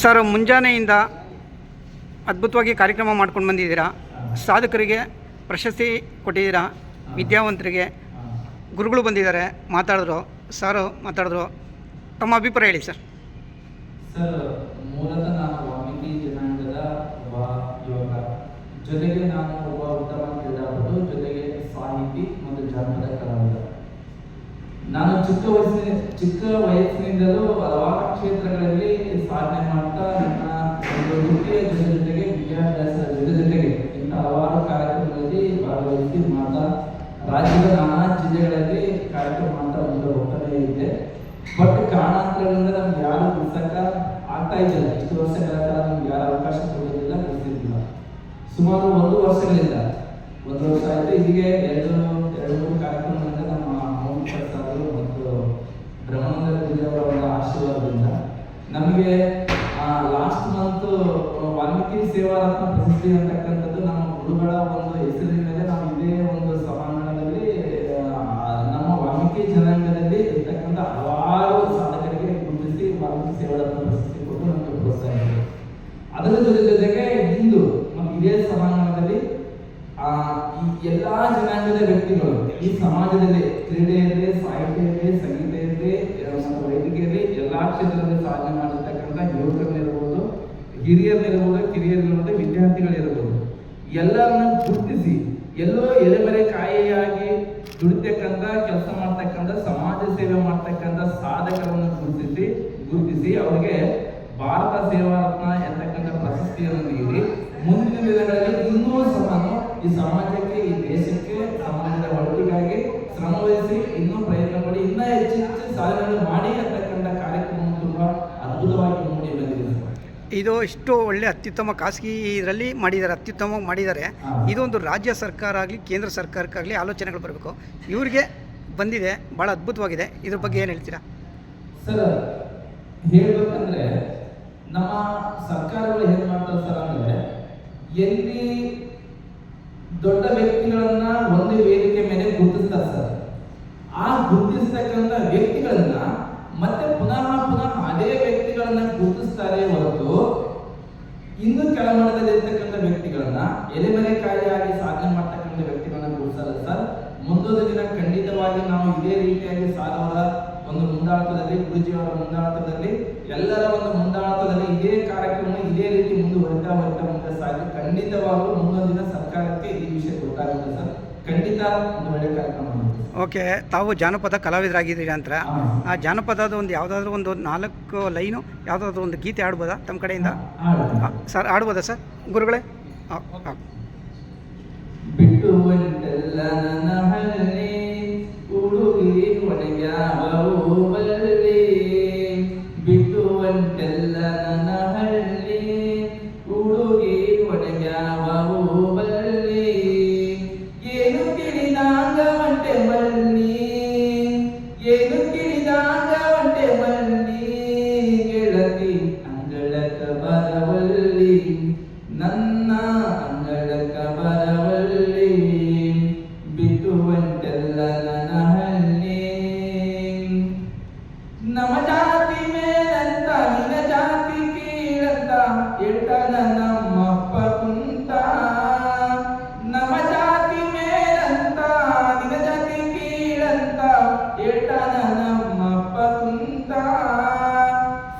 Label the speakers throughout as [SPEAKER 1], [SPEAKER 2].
[SPEAKER 1] Sir, ಮುಂಜಾನೆಯಿಂದ ಅದ್ಭುತವಾಗಿ ಕಾರ್ಯಕ್ರಮ ಮಾಡ್ಕೊಂಡು ಬಂದಿದ್ದೀರಾ? ಸಾಧಕರಿಗೆ ಪ್ರಶಸ್ತಿ ಕೊಟ್ಟಿದ್ದೀರಾ? ವಿದ್ಯಾವಂತರಿಗೆ ಗುರುಗಳು ಬಂದಿದ್ದಾರೆ, ಮಾತಾಡಿದ್ರು. ಸರ್, ಮಾತಾಡಿದ್ರು. ತಮ್ಮ ಅಭಿಪ್ರಾಯ ಹೇಳಿ ಸರ್.
[SPEAKER 2] ಮೂಲತಃ ನಾನು ವಾಲ್ಮೀಕಿ ಜನಾಂಗದ ಒಬ್ಬ ಯುವಕ. ಜೊತೆಗೆ ನಾನು ಒಬ್ಬ ಉತ್ತಮ ಕ್ರೀಡಾಪಟು, ಜೊತೆಗೆ ಸಾಹಿತಿ ಮತ್ತು ಜಾನಪದ ಕಲಾವಿದ. ನಾನು ಚಿಕ್ಕ ವಯಸ್ಸಿನ ಚಿಕ್ಕ ವಯಸ್ಸಿನಿಂದಲೂ ಹಲವಾರು ಕ್ಷೇತ್ರಗಳಲ್ಲಿ ಸಾಧನೆ ಮಾಡ್ತಾ ನನ್ನ ಒಂದು ವೃತ್ತಿಯ ಜೊತೆ ಜೊತೆಗೆ ವಿದ್ಯಾಭ್ಯಾಸದ ಜೊತೆ ಜೊತೆಗೆ ಇಂಥ ಹಲವಾರು ಕಾರ್ಯಕ್ರಮಗಳಲ್ಲಿ ಭಾಗವಹಿಸಿ ಮಾಡ್ತಾ, ರಾಜ್ಯದ ನಾನಾ ಜಿಲ್ಲೆಗಳಲ್ಲಿ ಕಾರ್ಯಕ್ರಮ ಮಾಡ್ತಾ ಒಂದು ಹೋಗ್ತಾನೆ ಇದೆ. ಬಟ್ ಕಾರಣಾಂತರಗಳಿಂದ ನಮ್ಗೆ ಯಾರು ಬಿಡ್ಸಕ್ಕ ಆಗ್ತಾ ಇದ್ದಿಲ್ಲ. ಇಷ್ಟು ವರ್ಷಗಳ ಕಾಲ ನಮ್ಗೆ ಯಾರು ಅವಕಾಶ ಕೊಡೋದಿಲ್ಲ ಕೊಡ್ತಿರ್ಲಿಲ್ಲ ಸುಮಾರು ಒಂದು ವರ್ಷಗಳಿಂದ. ಒಂದು ವರ್ಷ ಆಯ್ತು, ಹೀಗೆ ಎರಡು ಎರಡು, ಮೂರು ಕಾರ್ಯಕ್ರಮಗಳಿಂದ ನಮ್ಮ ಮೌನ್ ಪ್ರಸಾದ್ ಮತ್ತು ಬ್ರಹ್ಮಾನಂದ ಗುರುಜಿಯವರ ಒಂದು ಆಶೀರ್ವಾದದಿಂದ ನಮಗೆ ಲಾಸ್ಟ್ ಮಂತ್ ವಾಲ್ಮೀಕಿ ಸೇವಾ ರತ್ನ ಪ್ರಶಸ್ತಿ ಅಂತಕ್ಕಂಥದ್ದು ನಮ್ಮ ಗುರುಗಳ ಒಂದು ಹೆಸರಿನ ಮೇಲೆ ನಾವು ಇದೇ ಒಂದು ಸಭಾಂಗಣದಲ್ಲಿ ನಮ್ಮ ವಾಲ್ಮೀಕಿ ಜನಾಂಗದಲ್ಲಿ ಇರ್ತಕ್ಕಂಥ ಹಲವಾರು ಸಾಧಕರಿಗೆ ಗುರುತಿಸಿ ವಾಲ್ಮೀಕಿ ಸೇವಾರತ್ನ ಪ್ರಶಸ್ತಿ ಕೊಟ್ಟು ನಮಗೆ ಪ್ರೋತ್ಸಾಹ ಅದರ ಜೊತೆ ಜೊತೆಗೆ ಇಂದು ನಮ್ಮ ಇದೇ ಸಮಾನದಲ್ಲಿ ಈ ಎಲ್ಲಾ ಜನಾಂಗದ ವ್ಯಕ್ತಿಗಳು ಈ ಸಮಾಜದಲ್ಲಿ ಕ್ರೀಡೆಯಲ್ಲಿ, ಸಾಹಿತ್ಯದಲ್ಲಿ ಸಾಹಿತ್ಯ ಸಂಗೀತ ಇರಲಿ ಮತ್ತು ವೈದ್ಯಕೀಯ ಇರಲಿ ಎಲ್ಲಾ ಕ್ಷೇತ್ರದಲ್ಲಿ ಸಾಧನೆ ಮಾಡಿರ್ತಕ್ಕಂಥ ಯುವಕರಲ್ಲಿರ್ಬೋದು ಹಿರಿಯರಿರ್ಬೋದು ಕಿರಿಯರಿರ್ಬೋದು ವಿದ್ಯಾರ್ಥಿಗಳಿರ್ಬೋದು, ಎಲ್ಲರನ್ನ ಗುರುತಿಸಿ, ಎಲ್ಲೋ ಎಲೆಮರೆ ಕಾಯಿಯಾಗಿ ದುಡಿತಕ್ಕಂಥ ಕೆಲಸ ಮಾಡ್ತಕ್ಕಂಥ, ಸಮಾಜ ಸೇವೆ ಮಾಡ್ತಕ್ಕಂಥ ಸಾಧಕರನ್ನು ಗುರುತಿಸಿ ಗುರುತಿಸಿ ಅವರಿಗೆ ಭಾರತ ಸೇವಾ ರತ್ನ ಎಂತಕ್ಕಂಥ ಪ್ರಶಸ್ತಿಯನ್ನು ನೀಡಿ, ಮುಂದಿನ ದಿನಗಳಲ್ಲಿ ಇನ್ನೂ ಸಹ ಈ ಸಮಾಜಕ್ಕೆ, ಈ ದೇಶಕ್ಕೆ, ಸಮಾಜದ ಒಳಗಾಗಿ ಶ್ರಮವಹಿಸಿ ಇನ್ನೂ ಪ್ರಯತ್ನ ಮಾಡಿ ಇನ್ನೂ ಹೆಚ್ಚು ಹೆಚ್ಚು ಸಾಧನೆ ಮಾಡಿ ಅಂತಕ್ಕಂಥ ಕಾರ್ಯಕ್ರಮ ತುಂಬಾ ಅದ್ಭುತವಾಗಿ ಮೂಡಿ ಬಂದಿದೆ ಸರ್.
[SPEAKER 1] ಇದು ಇಷ್ಟು ಒಳ್ಳೆ ಅತ್ಯುತ್ತಮ ಖಾಸಗಿ ಇದರಲ್ಲಿ ಮಾಡಿದ್ದಾರೆ ಅತ್ಯುತ್ತಮವಾಗಿ ಮಾಡಿದ್ದಾರೆ. ಇದೊಂದು ರಾಜ್ಯ ಸರ್ಕಾರ ಆಗಲಿ, ಕೇಂದ್ರ ಸರ್ಕಾರಕ್ಕಾಗಲಿ ಆಲೋಚನೆಗಳು ಬರಬೇಕು. ಇವರಿಗೆ ಬಂದಿದೆ ಭಾಳ ಅದ್ಭುತವಾಗಿದೆ. ಇದ್ರ ಬಗ್ಗೆ ಏನು ಹೇಳ್ತೀರಾ?
[SPEAKER 2] ಸರ್, ಹೇಳಬೇಕಂದ್ರೆ ನಮ್ಮ ಸರ್ಕಾರಗಳು ಏನು ಮಾಡ್ತಾರೆ ಸರ್ ಅಂದ್ರೆ, ಎಲ್ಲಿ ದೊಡ್ಡ ವ್ಯಕ್ತಿಗಳನ್ನ ಒಂದು ವೇದಿಕೆ ಮೇಲೆ ಗುರುತಿಸ್ತಾರೆ ಸರ್. ಆ ಗುರುತಿಸ್ತಕ್ಕಂಥ ವ್ಯಕ್ತಿಗಳನ್ನ ಮತ್ತೆ ಪುನಃ ಪುನಃ ಅದೇ ವ್ಯಕ್ತಿಗಳನ್ನ ಗುರುತಿಸ್ತಾರೆ ಇನ್ನು ಕೆಳಮಟ್ಟದಲ್ಲಿ ಇರ್ತಕ್ಕಂಥ ವ್ಯಕ್ತಿಗಳನ್ನ ಎಲೆಮರೆಕಾಯಿಯಾಗಿ ಸಾಧನೆ ಮಾಡ್ತಕ್ಕಂಥ ವ್ಯಕ್ತಿಗಳನ್ನ ಗುರುತಿಸಲ್ಲ ಸರ್. ಮುಂದೊಂದು ದಿನ ಖಂಡಿತವಾಗಿ ನಾವು ಇದೇ ರೀತಿಯಾಗಿ ಸಾಧವರ ಒಂದು ಮುಂದಾಳತದಲ್ಲಿ ಗುರುಜಿಯವರ ಮುಂದಾಳತದಲ್ಲಿ ಎಲ್ಲರ ಒಂದು ಮುಂದಾಳತದಲ್ಲಿ ಇದೇ ಕಾರ್ಯಕ್ರಮ ಇದೇ ರೀತಿ ಮುಂದುವರಿತಾ ಬರ್ತಾ ಮುಂದೆ ಸಾಗಿ ಖಂಡಿತವಾಗ್ಲೂ ಮುಂದೊಂದು ದಿನ ಸರ್ಕಾರಕ್ಕೆ ಈ ವಿಷಯ ಗೊತ್ತಾಗುತ್ತೆ ಸರ್. ಖಂಡಿತ ಒಂದು ಒಳ್ಳೆ ಕಾರ್ಯಕ್ರಮ
[SPEAKER 1] ಓಕೆ ತಾವು ಜಾನಪದ ಕಲಾವಿದರಾಗಿದ್ದೀರಿ ಅಂತ ಆ ಜಾನಪದದ ಒಂದು ಯಾವುದಾದ್ರೂ ಒಂದು ನಾಲ್ಕು ಲೈನು ಯಾವುದಾದ್ರೂ ಒಂದು ಗೀತೆ ಆಡ್ಬೋದಾ ತಮ್ಮ ಕಡೆಯಿಂದ? ಸರ್ ಆಡ್ಬೋದಾ ಸರ್? ಗುರುಗಳೇ?
[SPEAKER 2] ಬಿಟ್ಟು ಬಿಟ್ಟುವಂತೆಲ್ಲ ನನ್ನ ಹಳ್ಳಿ ಹುಡುಗಿ ಒಣಗ್ಯಾವವು ಎಡದನ ಮಪ್ಪ ಕುಂತ ನಮ್ಮ ಜಾತಿ ಮೇಲಂತ ನಿನ್ನ ಜಾತಿ ಕೀಳಂತ ಎಡದನ ಮಪ್ಪ ಕುಂತ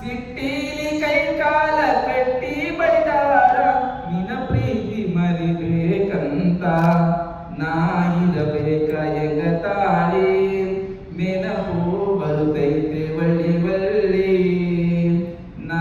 [SPEAKER 2] ಸಿಟ್ಟಿಲಿ ಕೈ ಕಾಲ ಕಟ್ಟಿ ಬೈದಾರ ನಿನ್ನ ಪ್ರೀತಿ ಮರಿಬೇಕಂತ ನಾ ಇರಬೇಕ ಎಂಗ ತಾಳಿ ನೆನಪು ಬರುತ್ತೈತೆ ಒಳ್ಳಿ ಒಳ್ಳಿ ನಾ